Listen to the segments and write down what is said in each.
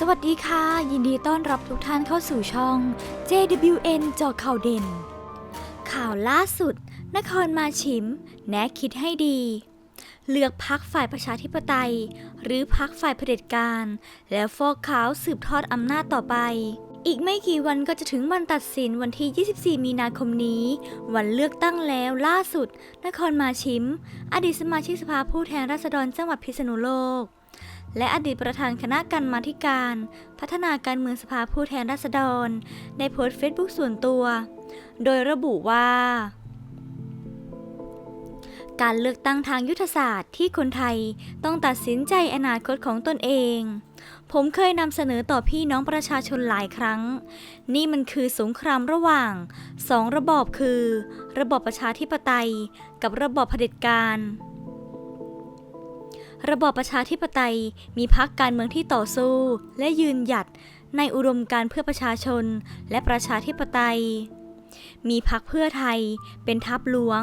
สวัสดีค่ะ ยินดีต้อนรับทุกท่านเข้าสู่ช่อง JWN จอข่าวเด่น ข่าวล่าสุด นครมาชิม แนะคิดให้ดี เลือกพักฝ่ายประชาธิปไตย หรือพักฝ่ายเผด็จการ แล้วฟอกขาวสืบทอดอำนาจต่อไป อีกไม่กี่วันก็จะถึงวันตัดสินวันที่ 24 มีนาคมนี้ วันเลือกตั้งแล้วล่าสุด นครมาชิม อดีตสมาชิกสภาผู้แทนราษฎรจังหวัดพิษณุโลก และอดีตประธานคณะกรรมาธิการ พัฒนาการเมืองสภาผู้แทนราษฎรได้โพสต์เฟซบุ๊กส่วนตัว โดยระบุว่า การเลือกตั้งทางยุทธศาสตร์ที่คนไทยต้องตัดสินใจอนาคตของตนเอง ผมเคยนำเสนอต่อพี่น้องประชาชนหลายครั้ง นี่มันคือสงครามระหว่างสองระบอบคือ ระบอบประชาธิปไตย กับระบอบเผด็จการ ระบอบประชาธิปไตยมีพรรคการเมืองที่ต่อสู้ และยืนหยัดในอุดมการเพื่อประชาชนและประชาธิปไตย มีพรรคเพื่อไทยเป็นทัพหลวง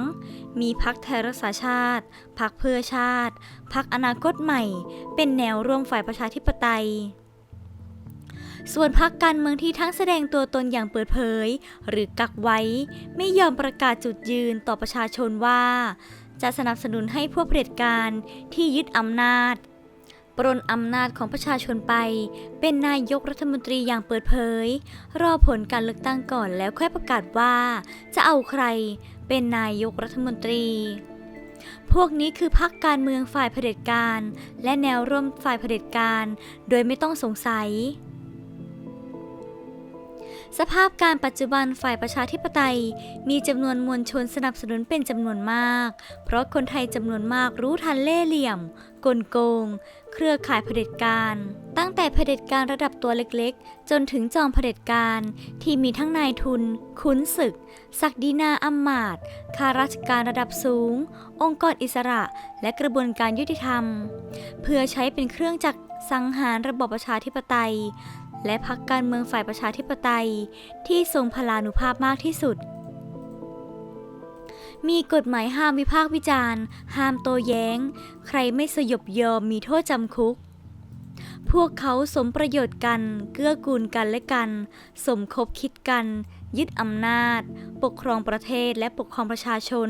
มีพรรคไทยรักษาชาติ พรรคเพื่อชาติ พรรคอนาคตใหม่ เป็นแนวร่วมฝ่ายประชาธิปไตยส่วนพรรคการเมืองที่ทั้งแสดงตัวตนอย่างเปิดเผย หรือกักไว้ ไม่ยอมประกาศจุดยืนต่อประชาชนว่า จะสนับสนุนให้พวกเผด็จการที่ยึดอำนาจ ปรนอำนาจของประชาชนไป เป็นนายกรัฐมนตรีอย่างเปิดเผย รอผลการเลือกตั้งก่อนแล้วค่อยประกาศว่า จะเอาใครเป็นนายกรัฐมนตรีพวกนี้คือพรรคการเมืองฝ่ายเผด็จการ และแนวร่วมฝ่ายเผด็จการ โดยไม่ต้องสงสัย สภาพการปัจจุบันฝ่ายประชาธิปไตย มีจำนวนมวลชนสนับสนุนเป็นจำนวนมาก เพราะคนไทยจำนวนมากรู้ทันเล่เหลี่ยม กลโกง เครือข่ายเผด็จการ ตั้งแต่เผด็จการระดับตัวเล็กๆ จนถึงจอมเผด็จการที่มีทั้งนายทุน ขุนศึก ศักดินาอำมาตย์ข้าราชการระดับสูง องค์กรอิสระ และกระบวนการยุติธรรม เพื่อใช้เป็นเครื่องจักรสังหารระบอบประชาธิปไตย และพรรคการเมืองฝ่ายประชาธิปไตย ที่ทรงพลานุภาพมากที่สุด มีกฎหมายห้ามวิพากษ์วิจารณ์ ห้ามโต้แย้ง ใครไม่สยบยอมมีโทษจำคุก พวกเขาสมประโยชน์กัน เกื้อกูลกันและกัน สมคบคิดกัน ยึดอำนาจ ปกครองประเทศและปกครองประชาชน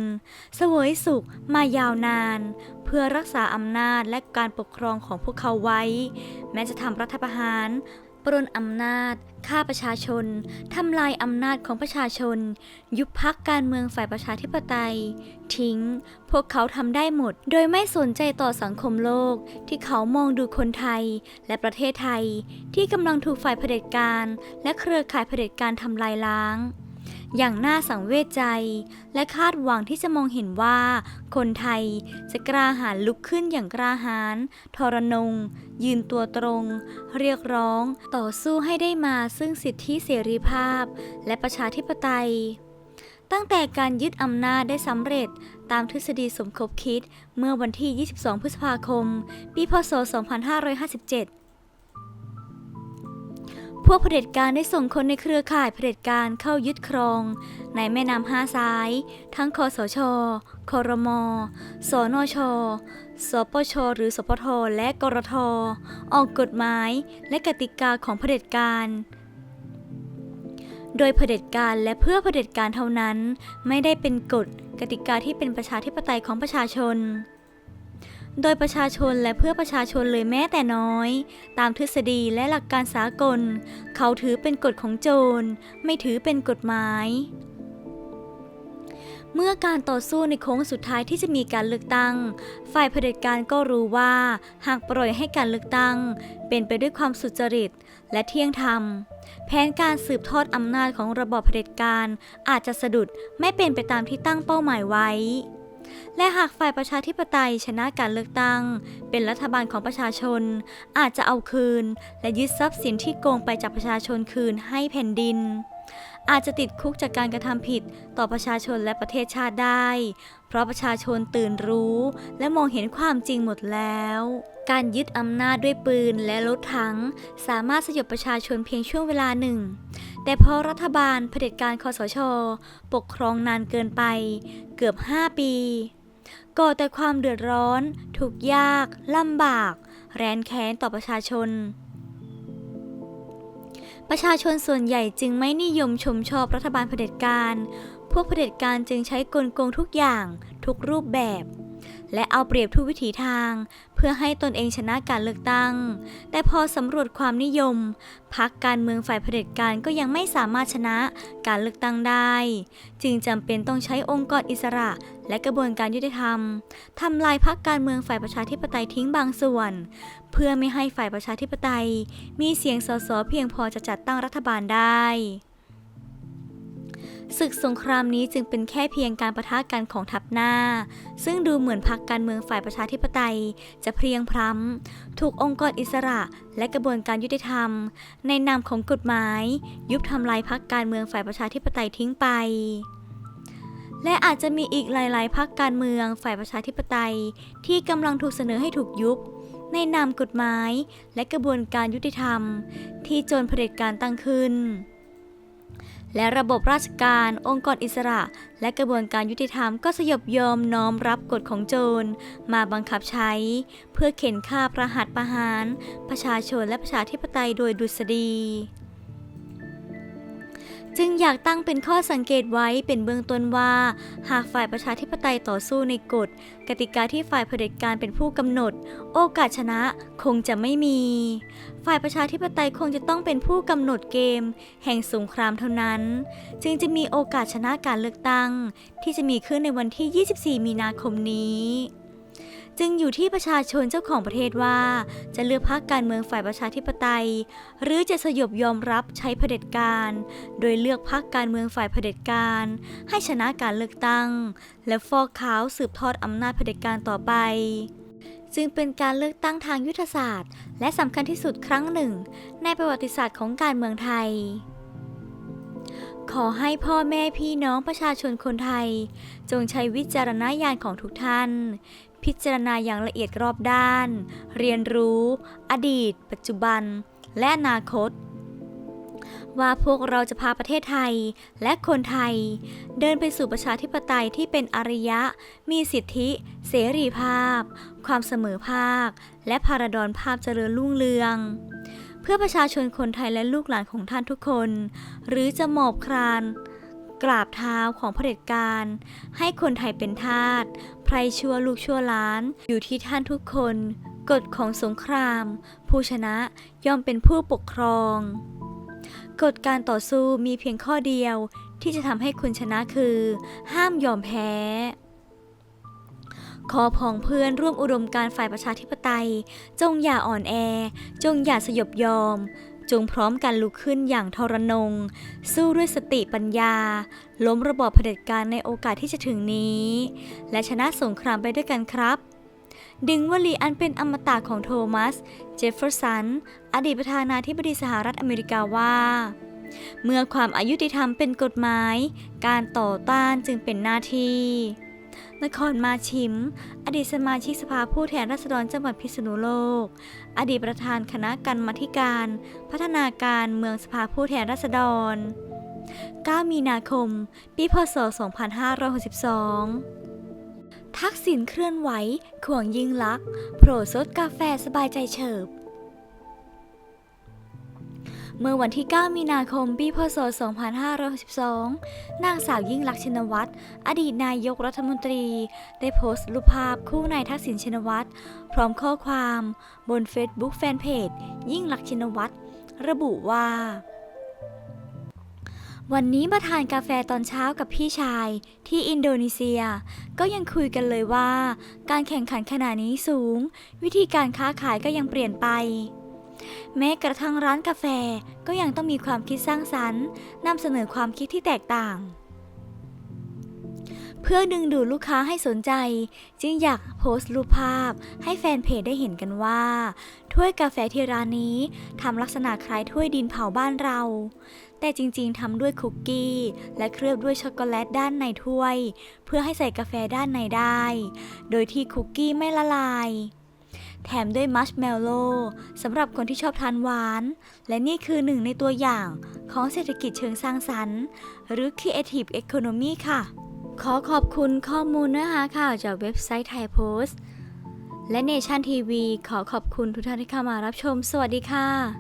เสวยสุขมายาวนานเพื่อรักษาอำนาจและการปกครองของพวกเขาไว้ แม้จะทำรัฐประหาร ปรนอำนาจ ฆ่าประชาชน ทำลายอำนาจของประชาชน ยุบพักการเมืองฝ่ายประชาธิปไตย ทิ้ง พวกเขาทำได้หมด โดยไม่สนใจต่อสังคมโลก ที่เขามองดูคนไทย และประเทศไทย ที่กำลังถูกฝ่ายเผด็จการ และเครือข่ายเผด็จการทำลายล้าง อย่างน่าสังเวชใจ และคาดหวังที่จะมองเห็นว่า คนไทยจะกล้าหาญลุกขึ้นอย่างกล้าหาญทรนง ยืนตัวตรง เรียกร้อง ต่อสู้ให้ได้มาซึ่งสิทธิเสรีภาพ และประชาธิปไตย ตั้งแต่การยึดอำนาจได้สำเร็จตามทฤษฎีสมคบคิดเมื่อวันที่ 22 พฤษภาคม ปี พศ 2557 พวกเผด็จการได้ส่งคนในเครือข่ายเผด็จการเข้ายึดครอง ในแม่น้ำห้าสาย ทั้งคอสช คอรมอสนช สปช หรือสปท และกรท ออกกฎหมายและกติกาของเผด็จการโดยเผด็จการและเพื่อเผด็จการเท่านั้น ไม่ได้เป็นกฎกติกาที่เป็นประชาธิปไตยของประชาชน โดยประชาชนและเพื่อประชาชนเลยแม้แต่น้อย ตามทฤษฎีและหลักการสากล เขาถือเป็นกฎของโจร ไม่ถือเป็นกฎหมาย เมื่อการต่อสู้ในโค้งสุดท้ายที่จะมีการเลือกตั้ง ฝ่ายเผด็จการก็รู้ว่า หากปล่อยให้การเลือกตั้ง เป็นไปด้วยความสุจริตและเที่ยงธรรม แผนการสืบทอดอำนาจของระบอบเผด็จการอาจจะสะดุดไม่เป็นไปตามที่ตั้งเป้าหมายไว้ และหากฝ่ายประชาธิปไตยชนะการเลือกตั้ง เป็นรัฐบาลของประชาชน อาจจะเอาคืน และยึดทรัพย์สินที่โกงไปจากประชาชนคืนให้แผ่นดิน อาจจะติดคุกจากการกระทำผิดต่อประชาชนและประเทศชาติได้ เพราะประชาชนตื่นรู้ และมองเห็นความจริงหมดแล้ว การยึดอำนาจด้วยปืนและรถถัง สามารถสยบประชาชนเพียงช่วงเวลาหนึ่ง แต่พอรัฐบาลเผด็จการคอสช ปกครองนานเกินไป เกือบ 5 ปีก่อแต่ความเดือดร้อน ทุกยาก ลำบาก แรนแค้นต่อประชาชน ประชาชนส่วนใหญ่จึงไม่นิยมชมชอบรัฐบาลเผด็จการ พวกเผด็จการจึงใช้กลโกงทุกอย่าง ทุกรูปแบบ และเอาเปรียบทุกวิถีทาง เพื่อให้ตนเองชนะการเลือกตั้ง แต่พอสำรวจความนิยมพรรคการเมืองฝ่ายเผด็จการก็ยังไม่สามารถชนะการเลือกตั้งได้ จึงจำเป็นต้องใช้องค์กรอิสระ และกระบวนการยุติธรรมทำลายพรรคการเมืองฝ่ายประชาธิปไตยทิ้งบางส่วน เพื่อไม่ให้ฝ่ายประชาธิปไตย มีเสียงสสเพียงพอจะจัดตั้งรัฐบาลได้ศึกสงครามนี้จึงเป็นแค่เพียงการประทะกันของทัพหน้า ซึ่งดูเหมือนพรรคการเมืองฝ่ายประชาธิปไตย จะเพียงพร้ำ ถูกองค์กรอิสระและกระบวนการยุติธรรม ในนามของกฎหมาย ยุบทำลายพรรคการเมืองฝ่ายประชาธิปไตยทิ้งไป และอาจจะมีอีกหลาย ๆพรรคการเมืองฝ่ายประชาธิปไตย ที่กำลังถูกเสนอให้ถูกยุบ ในนามกฎหมายและกระบวนการยุติธรรม ที่โจรเผด็จการตั้งขึ้น และระบบราชการ องค์กรอิสระ และกระบวนการยุติธรรมก็สยบยอมน้อมรับกฎของโจรมาบังคับใช้ เพื่อเข็นฆ่าประหัตประหาร ประชาชนและประชาธิปไตยโดยดุษฎี จึงอยากตั้งเป็นข้อสังเกตไว้เป็นเบื้องต้นว่า หากฝ่ายประชาธิปไตยต่อสู้ในกฎ กติกาที่ฝ่ายเผด็จการเป็นผู้กำหนด โอกาสชนะคงจะไม่มี ฝ่ายประชาธิปไตยคงจะต้องเป็นผู้กำหนดเกม แห่งสงครามเท่านั้น จึงจะมีโอกาสชนะการเลือกตั้ง ที่จะมีขึ้นในวันที่ 24 มีนาคมนี้ จึงอยู่ที่ประชาชนเจ้าของประเทศว่า จะเลือกพรรคการเมืองฝ่ายประชาธิปไตย หรือจะสยบยอมรับใช้เผด็จการ โดยเลือกพรรคการเมืองฝ่ายเผด็จการ ให้ชนะการเลือกตั้ง และฟอกขาวสืบทอดอำนาจเผด็จการต่อไป จึงเป็นการเลือกตั้งทางยุทธศาสตร์ และสำคัญที่สุดครั้งหนึ่ง ในประวัติศาสตร์ของการเมืองไทยขอให้พ่อแม่พี่น้องประชาชนคนไทย จงใช้วิจารณญาณของทุกท่าน พิจารณาอย่างละเอียดรอบด้าน เรียนรู้ อดีต ปัจจุบัน และอนาคต ว่าพวกเราจะพาประเทศไทยและคนไทย เดินไปสู่ประชาธิปไตยที่เป็นอารยะ มีสิทธิ เสรีภาพ ความเสมอภาค และพาราดอนภาพเจริญรุ่งเรืองเพื่อประชาชนคนไทยและลูกหลานของท่านทุกคน หรือจะหมอบคราน กราบเท้าของเผด็จการ ให้คนไทยเป็นทาสไพรชั่วลูกชั่วล้าน อยู่ที่ท่านทุกคน กฎของสงคราม ผู้ชนะย่อมเป็นผู้ปกครอง กฎการต่อสู้มีเพียงข้อเดียวที่จะทำให้คุณชนะคือ ห้ามยอมแพ้ขอพองเพื่อนร่วมอุดมการฝ่ายประชาธิปไตย จงอย่าอ่อนแอ จงอย่าสยบยอม จงพร้อมกันลุกขึ้นอย่างทรนง สู้ด้วยสติปัญญา ล้มระบอบเผด็จการในโอกาสที่จะถึงนี้ และชนะสงครามไปด้วยกันครับ ดึงวลีอันเป็นอมตะของโทมัส เจฟเฟอร์สัน อดีตประธานาธิบดีสหรัฐอเมริกาว่า เมื่อความอายุติธรรมเป็นกฎหมาย การต่อต้านจึงเป็นหน้าที่ นครมาชิม อดีตสมาชิกสภาผู้แทนราษฎรจังหวัดพิษณุโลก อดีตประธานคณะกรรมาธิการ พัฒนาการเมืองสภาผู้แทนราษฎร 9 มีนาคม ปีพศ 2562ทักษิณเคลื่อนไหว ขวงยิงลักษ์โผล่ซดกาแฟสบายใจเฉิบ เมื่อวันที่ 9 มีนาคม ปีพศ 2562 นางสาวยิ่งลักษณ์ชินวัตร อดีตนายกรัฐมนตรี ได้โพสต์รูปภาพคู่นายทักษิณชินวัตร พร้อมข้อความบน Facebook แฟนเพจยิ่งลักษณ์ชินวัตร ระบุว่าวันนี้มาทานกาแฟตอนเช้ากับพี่ชายที่อินโดนีเซีย ก็ยังคุยกันเลยว่า การแข่งขันขนาดนี้สูง วิธีการค้าขายก็ยังเปลี่ยนไป แม้กระทั่งร้านกาแฟก็ยังต้องมีความคิดสร้างสรรค์นำเสนอความคิดที่แตกต่าง เพื่อดึงดูดลูกค้าให้สนใจ จึงอยากโพสต์รูปภาพ ให้แฟนเพจได้เห็นกันว่า ถ้วยกาแฟที่ร้านนี้ทำลักษณะคล้ายถ้วยดินเผาบ้านเรา แต่จริงๆทำด้วยคุกกี้ และเคลือบด้วยช็อกโกแลตด้านในถ้วย เพื่อให้ใส่กาแฟด้านในได้ โดยที่คุกกี้ไม่ละลาย แถมด้วยมัชเมลโล่สำหรับคนที่ชอบทานหวาน และนี่คือหนึ่งในตัวอย่างของเศรษฐกิจเชิงสร้างสรรค์ หรือ Creative Economy ค่ะ ขอขอบคุณข้อมูลเนื้อหาข่าวจากเว็บไซต์ไทยโพสต์ และเนชั่นทีวีขอขอบคุณทุกท่านที่เข้ามารับชม สวัสดีค่ะ